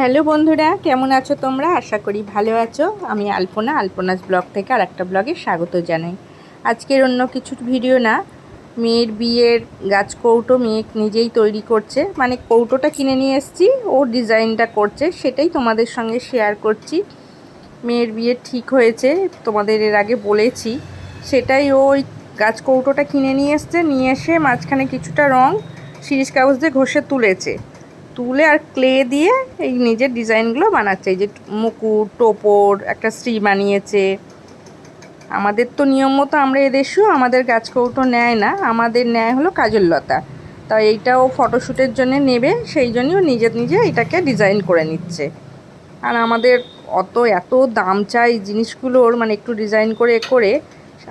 Hello বন্ধুরা, কেমন আছো তোমরা? আশা করি ভালো আছো। আমি আলপনা, আলপনাস ব্লগ থেকে আর একটা ব্লগে স্বাগত জানাই। আজকের অন্য কিছু ভিডিও না, মেয়ের বিয়ের গাছ কৌটো মেয়ে নিজেই তৈরি করছে। মানে কৌটোটা কিনে নিয়ে এসছি, ও ডিজাইনটা করছে, সেটাই তোমাদের সঙ্গে শেয়ার করছি। মেয়ের বিয়ে ঠিক হয়েছে, তোমাদের এর আগে বলেছি। সেটাই ওই গাছ কৌটোটা কিনে নিয়ে এসছে, নিয়ে এসে মাঝখানে কিছুটা রং শিরিষ কাগজ দিয়ে ঘষে তুলেছে। তুলে আর ক্লে দিয়ে এই নিজের ডিজাইনগুলো বানাচ্ছে। এই যে মুকুট, টোপর, একটা শ্রী বানিয়েছে। আমাদের তো নিয়ম মতো আমরা এদেশেও আমাদের গাছ কৌটো নেয় না। আমাদের নেয় হলো কাজললতা তা এইটাও ফটোশ্যুটের জন্য নেবে, সেই জন্যও নিজে নিজে এটাকে ডিজাইন করে নিচ্ছে। আর আমাদের অত, এত দাম চাই জিনিসগুলোর মানে একটু ডিজাইন করে করে,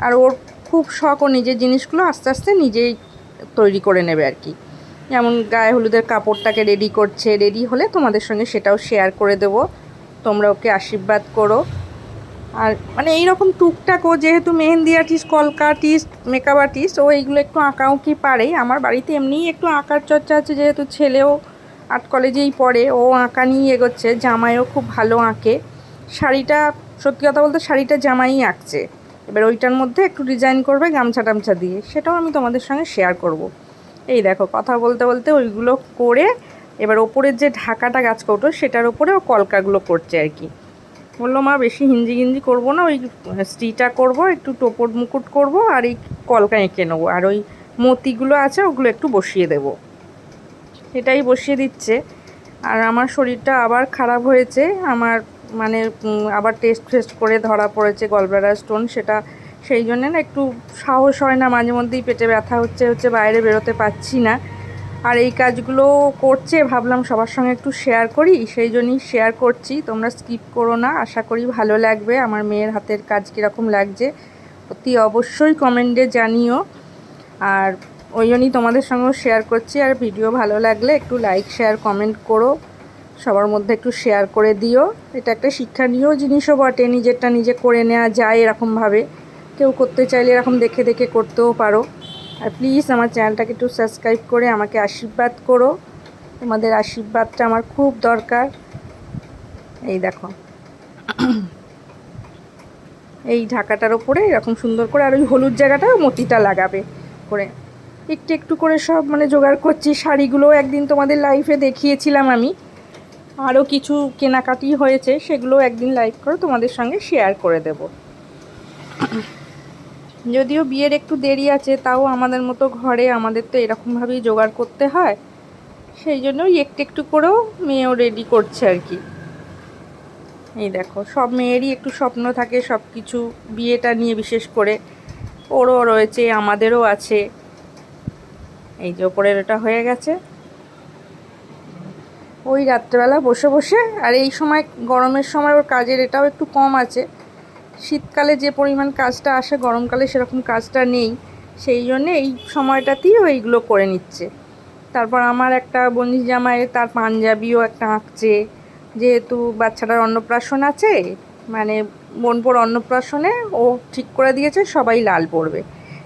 আর ওর খুব শখ ও নিজের জিনিসগুলো আস্তে আস্তে নিজেই তৈরি করে নেবে আর কি। যেমন গায়ে হলুদের কাপড়টাকে রেডি করছে রেডি হলে তোমাদের সঙ্গে সেটাও শেয়ার করে দেব। তোমরা ওকে আশীর্বাদ করো। আর মানে এইরকম টুকটাক ও যেহেতু মেহেন্দি আর্টিস্ট কলকা আর্টিস্ট মেকআপ আর্টিস্ট ও এইগুলো একটু আঁকাও কি পারে? আমার বাড়িতে এমনিই একটু আঁকার চর্চা আছে, যেহেতু ছেলেও আর্ট কলেজেই পড়ে, ও আঁকা নিয়ে এগোচ্ছে, জামাইও খুব ভালো আঁকে। শাড়িটা, সত্যি কথা বলতে শাড়িটা জামাই আঁকছে। এবার ওইটার মধ্যে একটু ডিজাইন করবে গামছা টামছা দিয়ে, সেটাও আমি তোমাদের সঙ্গে শেয়ার করব। এই দেখো, কথা বলতে বলতে ওইগুলো করে এবার ওপরের যে ঢাকাটা গাছ কৌটো সেটার ওপরে ও কলকাগুলো করছে আর কি। বলল, মা, বেশি হিঞ্জি গিঞ্জি করব না, ওই স্ত্রীটা করব, একটু টোপর মুকুট করব আর এই কলকা এঁকে নেব, আর ওই মতিগুলো আছে, ওগুলো একটু বসিয়ে দেব। এটাই বসিয়ে দিচ্ছে। আর আমার শরীরটা আবার খারাপ হয়েছে, আমার মানে আবার টেস্ট ফেস্ট করে ধরা পড়েছে গলব্লাডার স্টোন সেটা সেই জন্য না একটু সাহস হয় না, মাঝে মধ্যেই পেটে ব্যথা হচ্ছে হচ্ছে বাইরে বেরোতে পারছি না। আর এই কাজগুলো করছে, ভাবলাম সবার সঙ্গে একটু শেয়ার করি, সেই জন্যই শেয়ার করছি। তোমরা স্কিপ করো না, আশা করি ভালো লাগবে। আমার মেয়ের হাতের কাজ কীরকম লাগছে, অতি অবশ্যই কমেন্টে জানিও। আর ওই জন্যই তোমাদের সঙ্গেও শেয়ার করছি। আর ভিডিও ভালো লাগলে একটু লাইক শেয়ার কমেন্ট করো। সবার মধ্যে একটু শেয়ার করে দিও। এটা একটা শিক্ষণীয় জিনিসও বটে, নিজেরটা নিজে করে নেওয়া যায় এরকমভাবে। কেউ করতে চাইলে এরকম দেখে দেখে করতেও পারো। আর প্লিজ আমার চ্যানেলটাকে একটু সাবস্ক্রাইব করে আমাকে আশীর্বাদ করো। তোমাদের আশীর্বাদটা আমার খুব দরকার। এই দেখো। এই ঢাকাটার ওপরে এরকম সুন্দর করে, আর ওই হলুদ জায়গাটাও মতিটা লাগাবে করে। একটু একটু করে সব মানে জোগাড় করছি। শাড়িগুলো একদিন তোমাদের লাইফে দেখিয়েছিলাম আমি। আরও কিছু কেনাকাটি হয়েছে সেগুলো একদিন লাইভ করে তোমাদের সঙ্গে শেয়ার করে দেব। যদিও বিয়ের একটু দেরি আছে, তাও আমাদের মতো ঘরে আমাদের তো এরকমভাবেই জোগাড় করতে হয়। সেই জন্যই একটু একটু করেও মেয়েও রেডি করছে আর কি। এই দেখো, সব মেয়েরই একটু স্বপ্ন থাকে সব কিছু বিয়েটা নিয়ে বিশেষ করে। ওরও রয়েছে, আমাদেরও আছে। এই যে ওপরের ওটা হয়ে গেছে। ওই রাত্রেবেলা বসে বসে, আর এই সময় গরমের সময় ওর কাজের এটাও একটু কম আছে। শীতকালে যে পরিমাণ কাজটা আসে, গরমকালে সেরকম কাজটা নেই। সেই জন্যে এই সময়টাতেই এইগুলো করে নিচ্ছে। তারপর আমার একটা বন্ধু জামাই, তার পাঞ্জাবিও একটা আঁকছে। যেহেতু বাচ্চাটার অন্নপ্রাশন আছে মানে বোনপোর অন্নপ্রাশনে ও ঠিক করে দিয়েছে, সবাই লাল পরবে।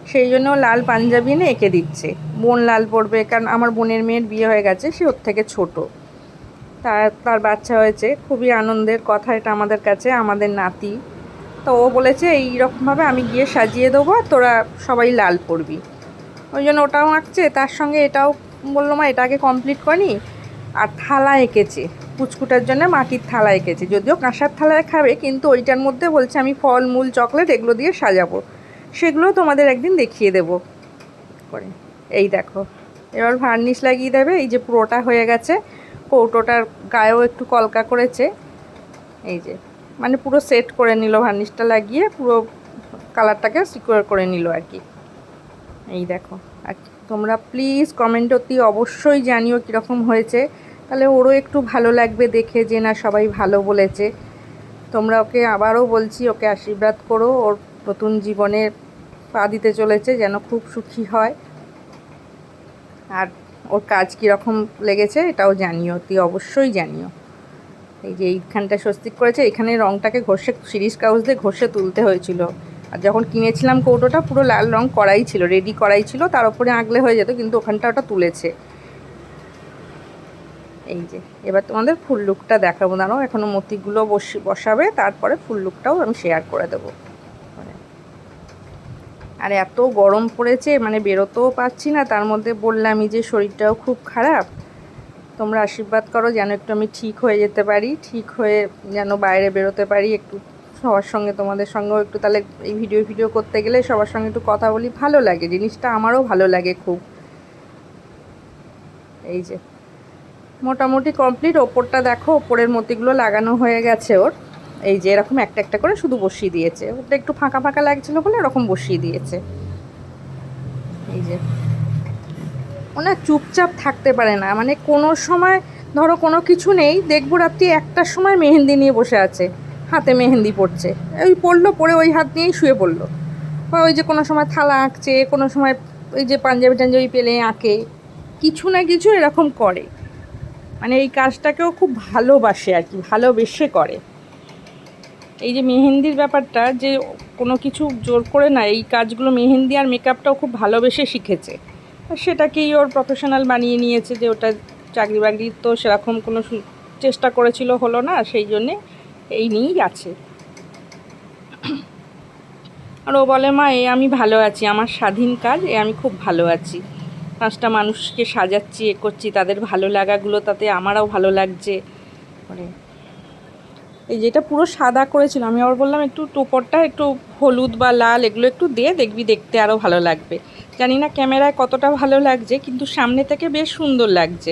সেই জন্য লাল পাঞ্জাবি এনে এঁকে দিচ্ছে। বোন লাল পরবে, কারণ আমার বোনের মেয়ের বিয়ে হয়ে গেছে, সে ওর থেকে ছোটো। তার তার বাচ্চা হয়েছে, খুবই আনন্দের কথা এটা আমাদের কাছে, আমাদের নাতি। তো ও বলেছে এই রকমভাবে আমি গিয়ে সাজিয়ে দেবো, তোরা সবাই লাল পরবি। ওই জন্য ওটাও আঁকছে, তার সঙ্গে এটাও বলল, মা এটাকে কমপ্লিট করি। আর থালা এঁকেছে, পুচকুটার জন্য মাটির থালা এঁকেছে। যদিও কাঁসার থালায় খাবে, কিন্তু ওইটার মধ্যে বলছে, আমি ফল, মূল, চকলেট এগুলো দিয়ে সাজাবো। সেগুলো তোমাদের একদিন দেখিয়ে দেব। করে। এই দেখো, এবার ভার্নিশ লাগিয়ে দেবে, এই যে পুরোটা হয়ে গেছে, কৌটোটার গায়েও একটু কলকা করেছে। এই যে মানে পুরো সেট করে নিল ভার্নিশটা লাগিয়ে, পুরো কালারটাকে সিকিউর করে নিল আর কি। এই দেখো। আর তোমরা প্লিজ কমেন্ট অতি অবশ্যই জানিও কীরকম হয়েছে। তাহলে ওরও একটু ভালো লাগবে দেখে যে না সবাই ভালো বলেছে। তোমরা ওকে আবারও বলছি, ওকে আশীর্বাদ করো। ওর নতুন জীবনে পা দিতে চলেছে যেন খুব সুখী হয়। আর ওর কাজ কীরকম লেগেছে এটাও জানিও তুই অবশ্যই জানিও। এই যে এইখানটা স্বস্তিক করেছে, এখানে রঙটাকে ঘষে, সিরিজ কাগজ দিয়ে ঘষে তুলতে হয়েছিল। আর যখন কিনেছিলাম কৌটোটা, পুরো লাল রং করাই ছিল, রেডি করাই ছিল, তার উপরে আঁকলে হয়ে যেত, কিন্তু ওখানটা ওটা তুলেছে। এই যে, এবার তোমাদের ফুল লুকটা দেখাবো, দাঁড়াও এখনও মতিগুলো বসি, বসাবে, তারপরে ফুল লুকটাও আমি শেয়ার করে দেবো। আর এত গরম পড়েছে মানে বেরোতেও পারছি না, তার মধ্যে বললামই যে শরীরটাও খুব খারাপ। তোমরা আশীর্বাদ করো, যেন একটু আমি ঠিক হয়ে যেতে পারি, ঠিক হয়ে যেন বাইরে বেরোতে পারি, একটু সবার সঙ্গে তোমাদের সঙ্গেও একটু, তাহলে এই ভিডিও ভিডিও করতে গেলে সবার সঙ্গে একটু কথা বলি, ভালো লাগে, জিনিসটা আমারও ভালো লাগে খুব। এই যে, মোটামুটি কমপ্লিট ওপরটা দেখো, ওপরের মতিগুলো লাগানো হয়ে গেছে ওর। এই যে, এরকম একটা একটা করে শুধু বসিয়ে দিয়েছে। ওটা একটু ফাঁকা ফাঁকা লাগছিল বলে এরকম বসিয়ে দিয়েছে। এই যে ওনা চুপচাপ থাকতে পারে না। মানে কোনো সময়, ধরো কোনো কিছু নেই, দেখব রাত্রি একটার সময় মেহেন্দি নিয়ে বসে আছে, হাতে মেহেন্দি পড়ছে। ওই পড়ল পরে ওই হাত নিয়েই শুয়ে পড়ল। বা ওই যে কোনো সময় থালা আঁকছে, কোনো সময় ওই যে পাঞ্জাবি টাঞ্জাবি পেলে আঁকে, কিছু না কিছু এরকম করে। মানে এই কাজটাকেও খুব ভালোবাসে আর কি, ভালোবেসে করে। এই যে মেহেন্দির ব্যাপারটা, যে কোনো কিছু জোর করে না, এই কাজগুলো মেহেন্দি আর মেকআপটাও খুব ভালোবেসে শিখেছে। সেটাকেই ওর প্রফেশনাল বানিয়ে নিয়েছে যে ওটা চাকরি বাকরি তো সেরকম কোনো চেষ্টা করেছিল হলো না, সেই জন্যে এই নিয়েই আছে। আর ও বলে, মা, এ আমি ভালো আছি, আমার স্বাধীন কাজ, এ আমি খুব ভালো আছি। পাঁচটা মানুষকে সাজাচ্ছি, এ করছি, তাদের ভালো লাগাগুলো, তাতে আমারও ভালো লাগছে। মানে এই যেটা পুরো সাদা করেছিল। আমি আবার বললাম, একটু টোপরটা, একটু হলুদ বা লাল, এগুলো একটু দে, দেখবি দেখতে আরও ভালো লাগবে। জানি না ক্যামেরায় কতটা ভালো লাগছে, কিন্তু সামনে থেকে বেশ সুন্দর লাগছে।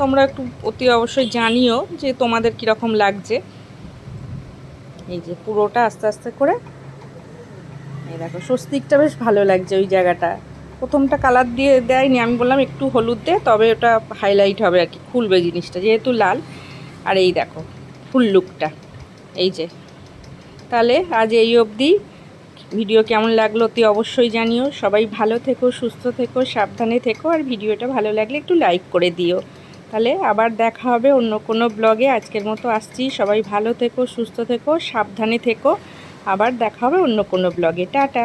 তোমরা একটু অতি অবশ্যই জানিও যে তোমাদের কীরকম লাগছে। এই যে পুরোটা আস্তে আস্তে করে। এই দেখো, স্বস্তিকটা বেশ ভালো লাগছে ওই জায়গাটা। প্রথমটা কালার দিয়ে দেয়নি, আমি বললাম একটু হলুদ দে, তবে ওটা হাইলাইট হবে আর কি, খুলবে জিনিসটা, যেহেতু লাল। আর এই দেখো ফুল লুকটা এই যে। তাহলে আজ এই অবধি। ভিডিও কেমন লাগল অতি অবশ্যই জানিও। সবাই ভালো থেকো, সুস্থ থেকো, সাবধানে থেকো, আর ভিডিওটা ভালো লাগলে একটু লাইক করে দিও। তাহলে আবার দেখা হবে অন্য কোনো ব্লগে আজকের মতো আসছি। সবাই ভালো থেকো, সুস্থ থেকো, সাবধানে থেকো। আবার দেখা হবে অন্য কোনো ব্লগে টাটা।